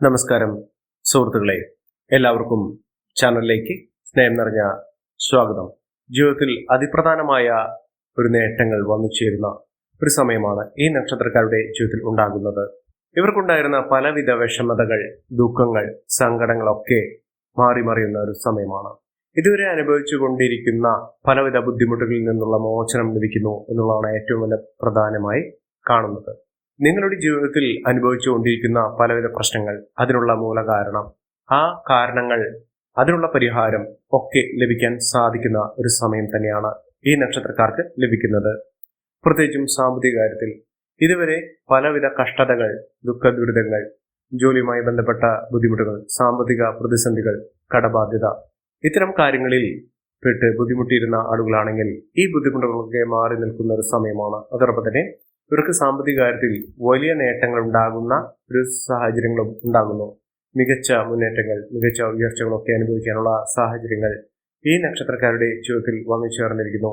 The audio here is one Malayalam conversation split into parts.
നമസ്കാരം സുഹൃത്തുക്കളെ. എല്ലാവർക്കും ചാനലിലേക്ക് സ്നേഹം നിറഞ്ഞ സ്വാഗതം. ജീവിതത്തിൽ അതിപ്രധാനമായ ഒരു നേട്ടങ്ങൾ വന്നു ചേരുന്ന ഒരു സമയമാണ് ഈ നക്ഷത്രക്കാരുടെ ജീവിതത്തിൽ ഉണ്ടാകുന്നത്. ഇവർക്കുണ്ടായിരുന്ന പലവിധ വിഷമതകൾ ദുഃഖങ്ങൾ സങ്കടങ്ങളൊക്കെ മാറി മറിയുന്ന ഒരു സമയമാണ്. ഇതുവരെ അനുഭവിച്ചു കൊണ്ടിരിക്കുന്ന പലവിധ ബുദ്ധിമുട്ടുകളിൽ നിന്നുള്ള മോചനം ലഭിക്കുന്നു എന്നുള്ളതാണ് ഏറ്റവും വലിയ പ്രധാനമായി കാണുന്നത്. നിങ്ങളുടെ ജീവിതത്തിൽ അനുഭവിച്ചുകൊണ്ടിരിക്കുന്ന പലവിധ പ്രശ്നങ്ങൾ അതിനുള്ള മൂലകാരണം. ആ കാരണങ്ങൾ അതിനുള്ള പരിഹാരം ഒക്കെ ലഭിക്കാൻ സാധിക്കുന്ന ഒരു സമയം തന്നെയാണ് ഈ നക്ഷത്രക്കാർക്ക് ലഭിക്കുന്നത്. പ്രത്യേകിച്ചും സാമ്പത്തിക കാര്യത്തിൽ. ഇതുവരെ പലവിധ കഷ്ടതകൾ ദുഃഖ ദുരിതങ്ങൾ ജോലിയുമായി ബന്ധപ്പെട്ട ബുദ്ധിമുട്ടുകൾ സാമ്പത്തിക പ്രതിസന്ധികൾ കടബാധ്യത ഇത്തരം കാര്യങ്ങളിൽ പെട്ട് ബുദ്ധിമുട്ടിയിരുന്ന ആളുകളാണെങ്കിൽ ഈ ബുദ്ധിമുട്ടുകളൊക്കെ മാറി നിൽക്കുന്ന ഒരു സമയമാണ്. അതോടൊപ്പം തന്നെ ഇവർക്ക് സാമ്പത്തിക കാര്യത്തിൽ വലിയ നേട്ടങ്ങൾ ഉണ്ടാകുന്ന ഒരു സാഹചര്യങ്ങളും ഉണ്ടാകുന്നു. മികച്ച മുന്നേറ്റങ്ങൾ മികച്ച ഉയർച്ചകളൊക്കെ അനുഭവിക്കാനുള്ള സാഹചര്യങ്ങൾ ഈ നക്ഷത്രക്കാരുടെ ജീവിതത്തിൽ വന്നു ചേർന്നിരിക്കുന്നു.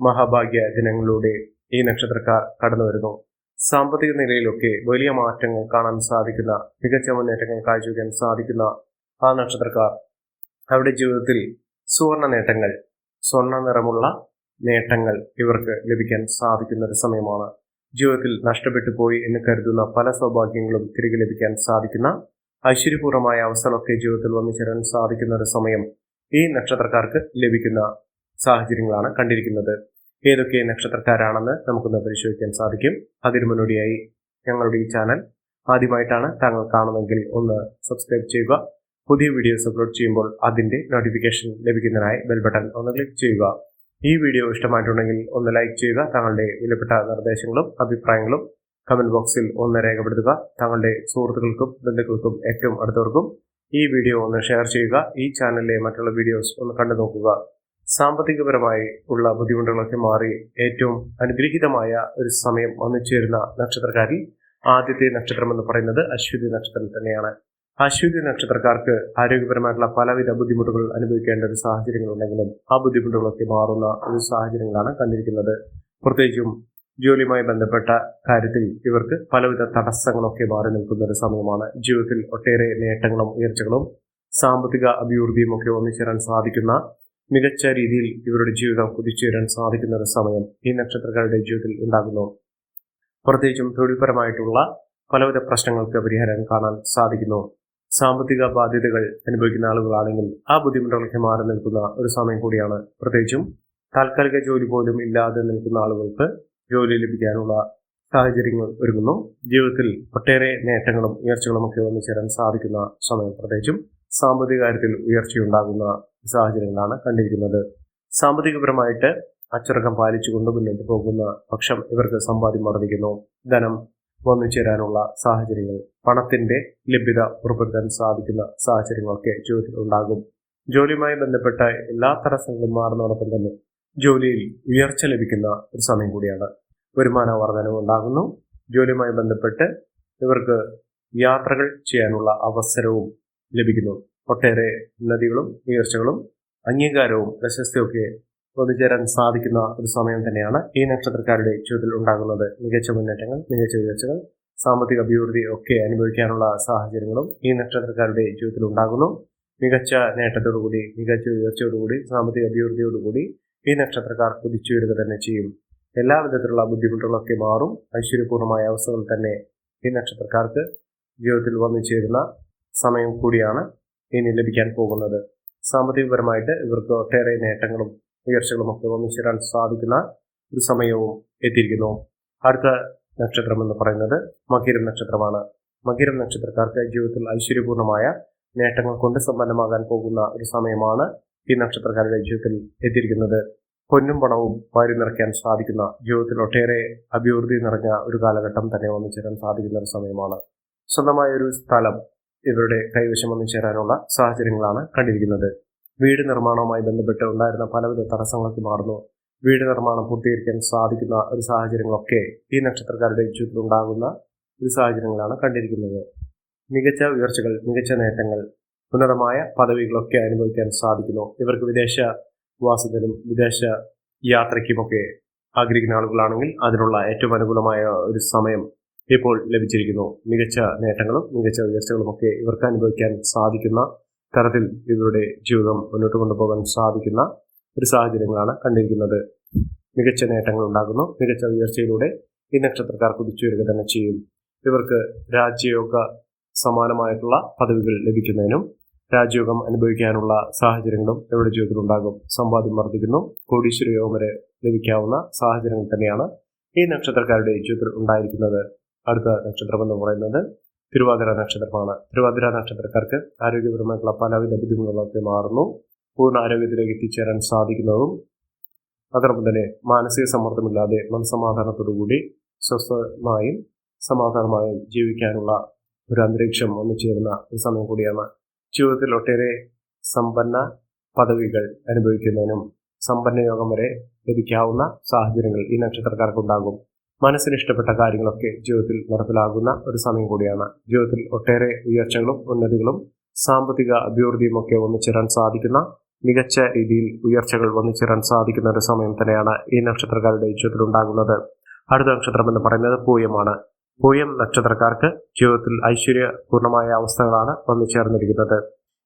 മഹാഭാഗ്യ ദിനങ്ങളിലൂടെ ഈ നക്ഷത്രക്കാർ കടന്നു വരുന്നു. സാമ്പത്തിക നിലയിലൊക്കെ വലിയ മാറ്റങ്ങൾ കാണാൻ സാധിക്കുന്ന മികച്ച മുന്നേറ്റങ്ങൾ കാഴ്ചവെക്കാൻ സാധിക്കുന്ന ആ നക്ഷത്രക്കാർ അവരുടെ ജീവിതത്തിൽ സുവർണ നേട്ടങ്ങൾ സ്വർണ നിറമുള്ള നേട്ടങ്ങൾ ഇവർക്ക് ലഭിക്കാൻ സാധിക്കുന്ന ഒരു സമയമാണ്. ജീവിതത്തിൽ നഷ്ടപ്പെട്ടു പോയി എന്ന് കരുതുന്ന പല സൗഭാഗ്യങ്ങളും തിരികെ ലഭിക്കാൻ സാധിക്കുന്ന ഐശ്വര്യപൂർവമായ അവസരമൊക്കെ ജീവിതത്തിൽ വന്നു ചേരാൻ സാധിക്കുന്ന ഒരു സമയം ഈ നക്ഷത്രക്കാർക്ക് ലഭിക്കുന്ന സാഹചര്യങ്ങളാണ് കണ്ടിരിക്കുന്നത്. ഏതൊക്കെ നക്ഷത്രക്കാരാണെന്ന് നമുക്കൊന്ന് പരിശോധിക്കാൻ സാധിക്കും. അതിനു മുന്നോടിയായി ഞങ്ങളുടെ ഈ ചാനൽ ആദ്യമായിട്ടാണ് താങ്കൾ കാണുമെങ്കിൽ ഒന്ന് സബ്സ്ക്രൈബ് ചെയ്യുക. പുതിയ വീഡിയോസ് അപ്ലോഡ് ചെയ്യുമ്പോൾ അതിന്റെ നോട്ടിഫിക്കേഷൻ ലഭിക്കുന്നതിനായി ബെൽ ബട്ടൺ ഒന്ന് ക്ലിക്ക് ചെയ്യുക. ഈ വീഡിയോ ഇഷ്ടമായിട്ടുണ്ടെങ്കിൽ ഒന്ന് ലൈക്ക് ചെയ്യുക താങ്കളുടെ വിലപ്പെട്ട നിർദ്ദേശങ്ങളും അഭിപ്രായങ്ങളും കമന്റ് ബോക്സിൽ ഒന്ന് രേഖപ്പെടുത്തുക. താങ്കളുടെ സുഹൃത്തുക്കൾക്കും ബന്ധുക്കൾക്കും ഏറ്റവും അടുത്തവർക്കും ഈ വീഡിയോ ഒന്ന് ഷെയർ ചെയ്യുക. ഈ ചാനലിലെ മറ്റുള്ള വീഡിയോസ് ഒന്ന് കണ്ടു നോക്കുക. സാമ്പത്തികപരമായി ഉള്ള ബുദ്ധിമുട്ടുകളൊക്കെ മാറി ഏറ്റവും അനുഗ്രഹീതമായ ഒരു സമയം വന്നു ചേരുന്ന നക്ഷത്രക്കാരിൽ ആദ്യത്തെ നക്ഷത്രം എന്ന് പറയുന്നത് അശ്വതി നക്ഷത്രം തന്നെയാണ്. അശ്വതി നക്ഷത്രക്കാർക്ക് ആരോഗ്യപരമായിട്ടുള്ള പലവിധ ബുദ്ധിമുട്ടുകൾ അനുഭവിക്കേണ്ട ഒരു സാഹചര്യങ്ങൾ ഉണ്ടെങ്കിലും ആ ബുദ്ധിമുട്ടുകളൊക്കെ മാറുന്ന ഒരു സാഹചര്യങ്ങളാണ് കണ്ടിരിക്കുന്നത്. പ്രത്യേകിച്ചും ജോലിയുമായി ബന്ധപ്പെട്ട കാര്യത്തിൽ ഇവർക്ക് പലവിധ തടസ്സങ്ങളൊക്കെ മാറി നിൽക്കുന്ന ഒരു സമയമാണ്. ജീവിതത്തിൽ ഒട്ടേറെ നേട്ടങ്ങളും ഉയർച്ചകളും സാമ്പത്തിക അഭിവൃദ്ധിയും ഒക്കെ ഒന്നിച്ചേരാൻ സാധിക്കുന്ന മികച്ച രീതിയിൽ ഇവരുടെ ജീവിതം കുതിച്ചുയരാൻ സാധിക്കുന്ന ഒരു സമയം ഈ നക്ഷത്രക്കാരുടെ ജീവിതത്തിൽ ഉണ്ടാകുന്നു. പ്രത്യേകിച്ചും തൊഴിൽപരമായിട്ടുള്ള പലവിധ പ്രശ്നങ്ങൾക്ക് പരിഹാരം കാണാൻ സാധിക്കുന്നു. സാമ്പത്തിക ബാധ്യതകൾ അനുഭവിക്കുന്ന ആളുകളാണെങ്കിൽ ആ ബുദ്ധിമുട്ടുകളൊക്കെ മാറി നിൽക്കുന്ന ഒരു സമയം കൂടിയാണ്. പ്രത്യേകിച്ചും താൽക്കാലിക ജോലി പോലും ഇല്ലാതെ നിൽക്കുന്ന ആളുകൾക്ക് ജോലി ലഭിക്കാനുള്ള സാഹചര്യങ്ങൾ ഒരുങ്ങുന്നു. ജീവിതത്തിൽ ഒട്ടേറെ നേട്ടങ്ങളും ഉയർച്ചകളും ഒക്കെ വന്നു ചേരാൻ സാധിക്കുന്ന സമയം. പ്രത്യേകിച്ചും സാമ്പത്തിക കാര്യത്തിൽ ഉയർച്ചയുണ്ടാകുന്ന സാഹചര്യങ്ങളാണ് കണ്ടിരിക്കുന്നത്. സാമ്പത്തികപരമായിട്ട് അച്ചടക്കം പാലിച്ചുകൊണ്ട് മുന്നോട്ട് പോകുന്ന പക്ഷം ഇവർക്ക് സമ്പാദ്യം വർദ്ധിക്കുന്നു. ധനം വന്നു ചേരാനുള്ള സാഹചര്യങ്ങൾ പണത്തിന്റെ ലഭ്യത ഉറപ്പെടുത്താൻ സാധിക്കുന്ന സാഹചര്യങ്ങളൊക്കെ ജീവിതത്തിൽ ഉണ്ടാകും. ജോലിയുമായി ബന്ധപ്പെട്ട എല്ലാ തടസ്സങ്ങളും മാറുന്നതോടൊപ്പം തന്നെ ജോലിയിൽ ഉയർച്ച ലഭിക്കുന്ന ഒരു സമയം കൂടിയാണ് വരുമാന വർധനവ് ഉണ്ടാകുന്നു. ജോലിയുമായി ബന്ധപ്പെട്ട് ഇവർക്ക് യാത്രകൾ ചെയ്യാനുള്ള അവസരവും ലഭിക്കുന്നു. ഒട്ടേറെ ഉന്നതികളും ഉയർച്ചകളും അംഗീകാരവും പ്രശസ്തിയൊക്കെ ഒന്നുചേരാൻ സാധിക്കുന്ന ഒരു സമയം തന്നെയാണ് ഈ നക്ഷത്രക്കാരുടെ ജീവിതത്തിൽ ഉണ്ടാകുന്നത്. മികച്ച മുന്നേറ്റങ്ങൾ മികച്ച ഉയർച്ചകൾ സാമ്പത്തിക അഭിവൃദ്ധി ഒക്കെ അനുഭവിക്കാനുള്ള സാഹചര്യങ്ങളും ഈ നക്ഷത്രക്കാരുടെ ജീവിതത്തിൽ ഉണ്ടാകുന്നു. മികച്ച നേട്ടത്തോടുകൂടി മികച്ച ഉയർച്ചയോടുകൂടി സാമ്പത്തിക അഭിവൃദ്ധിയോടുകൂടി ഈ നക്ഷത്രക്കാർ കുതിച്ചുയരുക തന്നെ ചെയ്യും. എല്ലാ വിധത്തിലുള്ള ബുദ്ധിമുട്ടുകളൊക്കെ മാറും. ഐശ്വര്യപൂർണമായ അവസ്ഥകൾ തന്നെ ഈ നക്ഷത്രക്കാർക്ക് ജീവിതത്തിൽ വന്നു ചേരുന്ന സമയം കൂടിയാണ് ഇനി ലഭിക്കാൻ പോകുന്നത്. സാമ്പത്തികപരമായിട്ട് ഇവർക്ക് ഒട്ടേറെ നേട്ടങ്ങളും ഉയർച്ചകളും ഒക്കെ ഒന്നിച്ചേരാൻ സാധിക്കുന്ന ഒരു സമയവും എത്തിയിരിക്കുന്നു. അടുത്ത നക്ഷത്രം എന്ന് പറയുന്നത് മകിരം നക്ഷത്രമാണ്. മകിരം നക്ഷത്രക്കാർക്ക് ജീവിതത്തിൽ ഐശ്വര്യപൂർണമായ നേട്ടങ്ങൾ കൊണ്ട് സമ്പന്നമാകാൻ പോകുന്ന ഒരു സമയമാണ് ഈ നക്ഷത്രക്കാരുടെ ജീവിതത്തിൽ എത്തിയിരിക്കുന്നത്. പൊന്നും പണവും വാരി നിറയ്ക്കാൻ സാധിക്കുന്ന ജീവിതത്തിൽ ഒട്ടേറെ അഭിവൃദ്ധി നിറഞ്ഞ ഒരു കാലഘട്ടം തന്നെ വന്നു ചേരാൻ സാധിക്കുന്ന ഒരു സമയമാണ്. സ്വന്തമായ ഒരു സ്ഥലം ഇവരുടെ കൈവശം വന്നു ചേരാനുള്ള സാഹചര്യങ്ങളാണ് കണ്ടിരിക്കുന്നത്. വീട് നിർമ്മാണവുമായി ബന്ധപ്പെട്ട് ഉണ്ടായിരുന്ന പലവിധ തടസ്സങ്ങളൊക്കെ മാറുന്നു. വീട് നിർമ്മാണം പൂർത്തീകരിക്കാൻ സാധിക്കുന്ന ഒരു സാഹചര്യങ്ങളൊക്കെ ഈ നക്ഷത്രക്കാരുടെ ഉണ്ടാകുന്ന ഒരു സാഹചര്യങ്ങളാണ് കണ്ടിരിക്കുന്നത്. മികച്ച ഉയർച്ചകൾ മികച്ച നേട്ടങ്ങൾ ഉന്നതമായ പദവികളൊക്കെ അനുഭവിക്കാൻ സാധിക്കുന്നു. ഇവർക്ക് വിദേശ വാസത്തിനും വിദേശ യാത്രയ്ക്കുമൊക്കെ ആഗ്രഹിക്കുന്ന ആളുകളാണെങ്കിൽ അതിനുള്ള ഏറ്റവും അനുകൂലമായ ഒരു സമയം ഇപ്പോൾ ലഭിച്ചിരിക്കുന്നു. മികച്ച നേട്ടങ്ങളും മികച്ച ഉയർച്ചകളും ഒക്കെ ഇവർക്ക് അനുഭവിക്കാൻ സാധിക്കുന്ന തരത്തിൽ ഇവരുടെ ജീവിതം മുന്നോട്ട് കൊണ്ടുപോകാൻ സാധിക്കുന്ന ഒരു സാഹചര്യങ്ങളാണ് കണ്ടിരിക്കുന്നത്. മികച്ച നേട്ടങ്ങൾ ഉണ്ടാകുന്നു. മികച്ച ഉയർച്ചയിലൂടെ ഈ നക്ഷത്രക്കാർ കുതിച്ചുയരുക തന്നെ ചെയ്യും. ഇവർക്ക് രാജ്യയോഗ സമാനമായിട്ടുള്ള പദവികൾ ലഭിക്കുന്നതിനും രാജ്യയോഗം അനുഭവിക്കാനുള്ള സാഹചര്യങ്ങളും ഇവരുടെ ജീവിതത്തിൽ ഉണ്ടാകും. സമ്പാദ്യം വർദ്ധിക്കുന്നു. കോടീശ്വര യോഗം വരെ ലഭിക്കാവുന്ന സാഹചര്യങ്ങൾ തന്നെയാണ് ഈ നക്ഷത്രക്കാരുടെ ജീവിതത്തിൽ ഉണ്ടായിരിക്കുന്നത്. അടുത്ത നക്ഷത്രം എന്ന് പറയുന്നത് തിരുവാതിര നക്ഷത്രമാണ്. തിരുവാതിര നക്ഷത്രക്കാർക്ക് ആരോഗ്യപരമായിട്ടുള്ള പലവിധ ബുദ്ധിമുട്ടുകളൊക്കെ മാറുന്നു. പൂർണ ആരോഗ്യത്തിലേക്ക് എത്തിച്ചേരാൻ സാധിക്കുന്നതും അതോടൊപ്പം തന്നെ മാനസിക സമ്മർദ്ദമില്ലാതെ മനസമാധാനത്തോടുകൂടി സ്വസ്ഥമായും സമാധാനമായും ജീവിക്കാനുള്ള ഒരു അന്തരീക്ഷം വന്നു ചേരുന്ന ഒരു സമയം കൂടിയാണ്. ജീവിതത്തിൽ ഒട്ടേറെ സമ്പന്ന പദവികൾ അനുഭവിക്കുന്നതിനും സമ്പന്ന യോഗം വരെ ലഭിക്കാവുന്ന സാഹചര്യങ്ങൾ ഈ നക്ഷത്രക്കാർക്കുണ്ടാകും മനസ്സിന് ഇഷ്ടപ്പെട്ട കാര്യങ്ങളൊക്കെ ജീവിതത്തിൽ നടപ്പിലാകുന്ന ഒരു സമയം കൂടിയാണ്. ജീവിതത്തിൽ ഒട്ടേറെ ഉയർച്ചകളും ഉന്നതികളും സാമ്പത്തിക അഭിവൃദ്ധിയും ഒക്കെ ഒന്നിച്ചേരാൻ സാധിക്കുന്ന മികച്ച രീതിയിൽ ഉയർച്ചകൾ വന്നിച്ചേരാൻ സാധിക്കുന്ന ഒരു സമയം തന്നെയാണ് ഈ നക്ഷത്രക്കാരുടെ ജീവിതത്തിൽ ഉണ്ടാകുന്നത്. അടുത്ത നക്ഷത്രം എന്ന് പറയുന്നത് പൂയമാണ്. പൂയം നക്ഷത്രക്കാർക്ക് ജീവിതത്തിൽ ഐശ്വര്യപൂർണമായ അവസ്ഥകളാണ് വന്നു ചേർന്നിരിക്കുന്നത്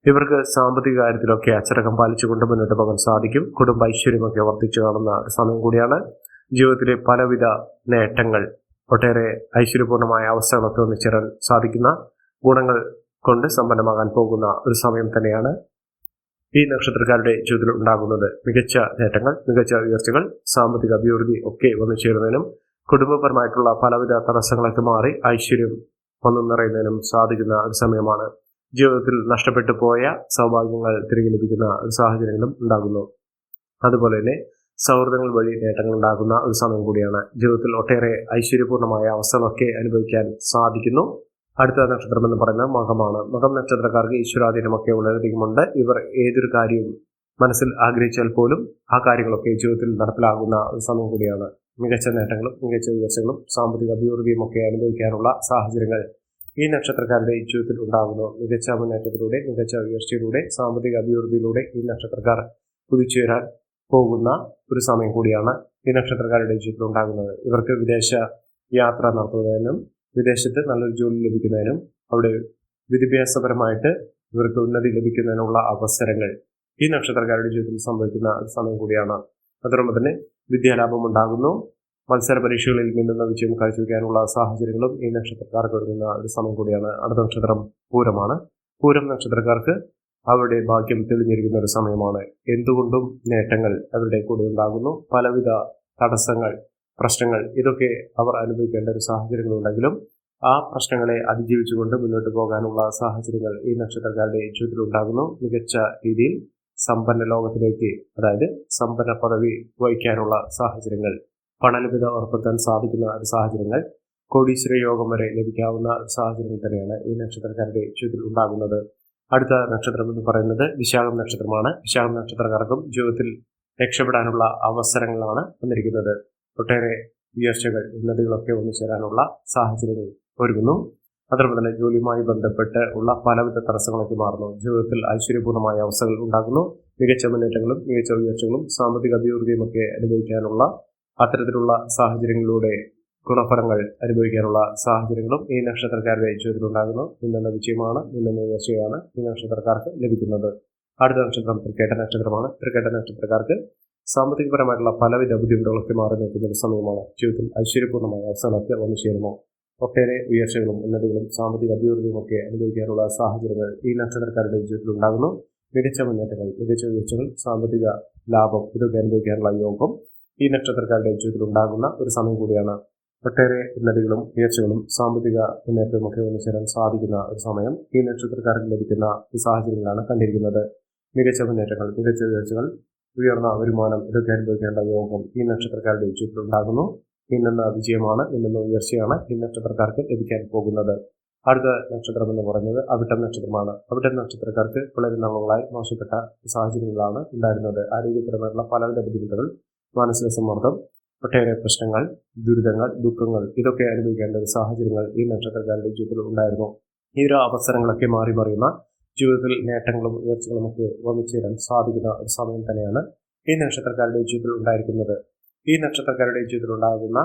ഇവർക്ക് സാമ്പത്തിക കാര്യത്തിലൊക്കെ അച്ചടക്കം പാലിച്ചുകൊണ്ട് മുന്നോട്ട് പോകാൻ സാധിക്കും. കുടുംബ ഐശ്വര്യമൊക്കെ വർദ്ധിച്ചു കാണുന്ന സമയം കൂടിയാണ്. ജീവിതത്തിലെ പലവിധ നേട്ടങ്ങൾ ഒട്ടേറെ ഐശ്വര്യപൂർണമായ അവസ്ഥകളൊക്കെ ഒന്നിച്ചേരാൻ സാധിക്കുന്ന ഗുണങ്ങൾ കൊണ്ട് സമ്പന്നമാകാൻ പോകുന്ന ഒരു സമയം തന്നെയാണ് ഈ നക്ഷത്രക്കാരുടെ ജീവിതത്തിൽ ഉണ്ടാകുന്നത്. മികച്ച നേട്ടങ്ങൾ മികച്ച ഉയർച്ചകൾ സാമ്പത്തിക അഭിവൃദ്ധി ഒക്കെ വന്നു ചേരുന്നതിനും കുടുംബപരമായിട്ടുള്ള പലവിധ തടസ്സങ്ങളൊക്കെ മാറി ഐശ്വര്യം വന്നു നിറയുന്നതിനും സാധിക്കുന്ന ഒരു സമയമാണ്. ജീവിതത്തിൽ നഷ്ടപ്പെട്ടു പോയ സൗഭാഗ്യങ്ങൾ തിരികെ ലഭിക്കുന്ന സാഹചര്യങ്ങളും ഉണ്ടാകുന്നു. അതുപോലെ തന്നെ സൗഹൃദങ്ങൾ വഴി നേട്ടങ്ങൾ ഉണ്ടാകുന്ന ഒരു സമയം കൂടിയാണ് ജീവിതത്തിൽ ഒട്ടേറെ ഐശ്വര്യപൂർണമായ അവസ്ഥകളൊക്കെ അനുഭവിക്കാൻ സാധിക്കുന്നു. അടുത്ത നക്ഷത്രം എന്ന് പറയുന്നത് മകമാണ്. മകം നക്ഷത്രക്കാർക്ക് ഈശ്വരാധീനമൊക്കെ വളരെയധികമുണ്ട് ഇവർ ഏതൊരു കാര്യവും മനസ്സിൽ ആഗ്രഹിച്ചാൽ പോലും ആ കാര്യങ്ങളൊക്കെ ജീവിതത്തിൽ നടപ്പിലാകുന്ന ഒരു സമയം കൂടിയാണ്. മികച്ച നേട്ടങ്ങളും മികച്ച ഉയർച്ചകളും സാമ്പത്തിക അഭിവൃദ്ധിയും ഒക്കെ അനുഭവിക്കാനുള്ള സാഹചര്യങ്ങൾ ഈ നക്ഷത്രക്കാരുടെ ജീവിതത്തിൽ ഉണ്ടാകുന്നു. മികച്ച മുന്നേറ്റത്തിലൂടെ മികച്ച ഉയർച്ചയിലൂടെ സാമ്പത്തിക അഭിവൃദ്ധിയിലൂടെ ഈ നക്ഷത്രക്കാർ കുതിച്ചുയരാൻ പോകുന്ന ഒരു സമയം കൂടിയാണ് ഈ നക്ഷത്രക്കാരുടെ ജീവിതത്തിൽ ഉണ്ടാകുന്നത്. ഇവർക്ക് വിദേശ യാത്ര നടത്തുന്നതിനും വിദേശത്ത് നല്ലൊരു ജോലി ലഭിക്കുന്നതിനും അവിടെ വിദ്യാഭ്യാസപരമായിട്ട് ഇവർക്ക് ഉന്നതി ലഭിക്കുന്നതിനുള്ള അവസരങ്ങൾ ഈ നക്ഷത്രക്കാരുടെ ജീവിതത്തിൽ സംഭവിക്കുന്ന സമയം കൂടിയാണ്. അതോടൊപ്പം തന്നെ വിദ്യാലാഭം ഉണ്ടാകുന്നു. മത്സര പരീക്ഷകളിൽ മിന്നുന്ന വിജയം കാഴ്ചവെക്കാനുള്ള സാഹചര്യങ്ങളും ഈ നക്ഷത്രക്കാർക്ക് ഒരുങ്ങുന്ന ഒരു സമയം കൂടിയാണ്. അടുത്ത നക്ഷത്രം പൂരമാണ്. പൂരം നക്ഷത്രക്കാർക്ക് അവരുടെ ഭാഗ്യം തെളിഞ്ഞിരിക്കുന്ന ഒരു സമയമാണ്. എന്തുകൊണ്ടും നേട്ടങ്ങൾ അവരുടെ കൂടെ ഉണ്ടാകുന്നു. പലവിധ തടസ്സങ്ങൾ പ്രശ്നങ്ങൾ ഇതൊക്കെ അവർ അനുഭവിക്കേണ്ട ഒരു സാഹചര്യങ്ങളുണ്ടെങ്കിലും ആ പ്രശ്നങ്ങളെ അതിജീവിച്ചുകൊണ്ട് മുന്നോട്ട് പോകാനുള്ള സാഹചര്യങ്ങൾ ഈ നക്ഷത്രക്കാരുടെ ജീവിതത്തിൽ ഉണ്ടാകുന്നു. മികച്ച രീതിയിൽ സമ്പന്ന ലോകത്തിലേക്ക് അതായത് സമ്പന്ന പദവി വഹിക്കാനുള്ള സാഹചര്യങ്ങൾ പണലഭ്യത ഉറപ്പെടുത്താൻ സാധിക്കുന്ന ഒരു സാഹചര്യങ്ങൾ കോടീശ്വര യോഗം വരെ ലഭിക്കാവുന്ന സാഹചര്യങ്ങൾ തന്നെയാണ് ഈ നക്ഷത്രക്കാരുടെ ജീവിതത്തിൽ ഉണ്ടാകുന്നത്. അടുത്ത നക്ഷത്രം എന്ന് പറയുന്നത് വിശാഖം നക്ഷത്രമാണ്. വിശാഖം നക്ഷത്രക്കാർക്കും ജീവിതത്തിൽ രക്ഷപ്പെടാനുള്ള അവസരങ്ങളാണ് വന്നിരിക്കുന്നത്. ഒട്ടേറെ ഉയർച്ചകൾ ഉന്നതികളൊക്കെ ഒന്നു ചേരാനുള്ള സാഹചര്യങ്ങൾ ഒരുങ്ങുന്നു. അതോടൊപ്പം തന്നെ ജോലിയുമായി ബന്ധപ്പെട്ട് ഉള്ള പലവിധ തടസ്സങ്ങളൊക്കെ മാറുന്നു. ജീവിതത്തിൽ ഐശ്വര്യപൂർണമായ അവസ്ഥകൾ ഉണ്ടാകുന്നു. മികച്ച മുന്നേറ്റങ്ങളും മികച്ച ഉയർച്ചകളും സാമ്പത്തിക അഭിവൃദ്ധിയും ഒക്കെ അനുഭവിക്കാനുള്ള അത്തരത്തിലുള്ള സാഹചര്യങ്ങളിലൂടെ ഗുണഫലങ്ങൾ അനുഭവിക്കാനുള്ള സാഹചര്യങ്ങളും ഈ നക്ഷത്രക്കാരുടെ ജീവിതത്തിൽ നിന്നുള്ള വിജയമാണ് നിന്നുള്ള ഉയർച്ചയാണ് ഈ നക്ഷത്രക്കാർക്ക് ലഭിക്കുന്നത്. അടുത്ത നക്ഷത്രം തൃക്കേട്ട നക്ഷത്രമാണ്. തൃക്കേട്ട നക്ഷത്രക്കാർക്ക് സാമ്പത്തികപരമായിട്ടുള്ള പലവിധ ബുദ്ധിമുട്ടുകളൊക്കെ മാറി നിൽക്കുന്ന ഒരു സമയമാണ് ജീവിതത്തിൽ ഐശ്വര്യപൂർണമായ അവസാനത്തെ വന്നു ചേരുന്നു. ഒട്ടേറെ ഉയർച്ചകളും ഉന്നതികളും സാമ്പത്തിക അഭിവൃദ്ധിയും ഒക്കെ അനുഭവിക്കാനുള്ള സാഹചര്യങ്ങൾ ഈ നക്ഷത്രക്കാരുടെ ജീവിതത്തിൽ ഉണ്ടാകുന്നു മികച്ച മുന്നേറ്റങ്ങൾ മികച്ച ഉയർച്ചകൾ സാമ്പത്തിക ലാഭം ഇതൊക്കെ അനുഭവിക്കാനുള്ള യോഗം ഈ നക്ഷത്രക്കാരുടെ ജീവിതത്തിൽ ഉണ്ടാകുന്ന ഒരു സമയം കൂടിയാണ്. ഒട്ടേറെ ഉന്നതികളും ഉയർച്ചകളും സാമ്പത്തിക മുന്നേറ്റവും ഒക്കെ ഒന്നു ചേരാൻ സാധിക്കുന്ന ഒരു സമയം ഈ നക്ഷത്രക്കാർക്ക് ലഭിക്കുന്ന സാഹചര്യങ്ങളാണ് കണ്ടിരിക്കുന്നത്. മികച്ച മുന്നേറ്റങ്ങൾ മികച്ച ഉയർച്ചകൾ ഉയർന്ന വരുമാനം ഇതൊക്കെ അനുഭവിക്കേണ്ട യോഗം ഈ നക്ഷത്രക്കാരുടെ ജീവിതത്തിൽ ഉണ്ടാകുന്നു ഇന്നെന്ന വിജയമാണ് ഇന്നെന്ന ഉയർച്ചയാണ് ഈ നക്ഷത്രക്കാർക്ക് ലഭിക്കാൻ പോകുന്നത്. അടുത്ത നക്ഷത്രം എന്ന് പറയുന്നത് അവിട്ടം നക്ഷത്രമാണ്. അവിട്ടം നക്ഷത്രക്കാർക്ക് വളരെ നാളുകളായി മോശപ്പെട്ട സാഹചര്യങ്ങളാണ് ഉണ്ടായിരുന്നത്. ആരോഗ്യപരമായിട്ടുള്ള പലവിധ ബുദ്ധിമുട്ടുകൾ മാനസിക സമ്മർദ്ദം ഒട്ടേറെ പ്രശ്നങ്ങൾ ദുരിതങ്ങൾ ദുഃഖങ്ങൾ ഇതൊക്കെ അനുഭവിക്കേണ്ട ഒരു സാഹചര്യങ്ങൾ ഈ നക്ഷത്രക്കാരുടെ ജീവിതത്തിൽ ഉണ്ടായിരുന്നു. ഈ ഒരു അവസരങ്ങളൊക്കെ മാറി മറിയുന്ന ജീവിതത്തിൽ നേട്ടങ്ങളും ഉയർച്ചകളും ഒക്കെ വന്നു ചേരാൻ സാധിക്കുന്ന ഒരു സമയം തന്നെയാണ് ഈ നക്ഷത്രക്കാരുടെ ജീവിതത്തിൽ ഉണ്ടായിരിക്കുന്നത്. ഈ നക്ഷത്രക്കാരുടെ ജീവിതത്തിൽ ഉണ്ടാകുന്ന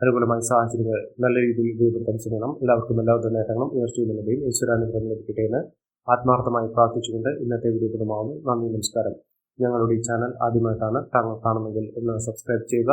അനുകൂലമായ സാഹചര്യങ്ങൾ നല്ല രീതിയിൽ ഉപയോഗപ്പെടുത്താൻ ശ്രമിക്കണം. എല്ലാവർക്കും എല്ലാവരുടെ നേട്ടങ്ങളും ഉയർച്ചയും നൽകുകയും ഈശ്വരാനുഗ്രഹം ലഭിക്കട്ടെ എന്ന് ആത്മാർത്ഥമായി പ്രാർത്ഥിച്ചുകൊണ്ട് ഇന്നത്തെ വീഡിയോ പ്രമാവുന്നു നന്ദി നമസ്കാരം. ഞങ്ങളുടെ ഈ ചാനൽ ആദ്യമായിട്ടാണ് താങ്കൾ കാണുന്നെങ്കിൽ ഒന്ന് സബ്സ്ക്രൈബ് ചെയ്യുക.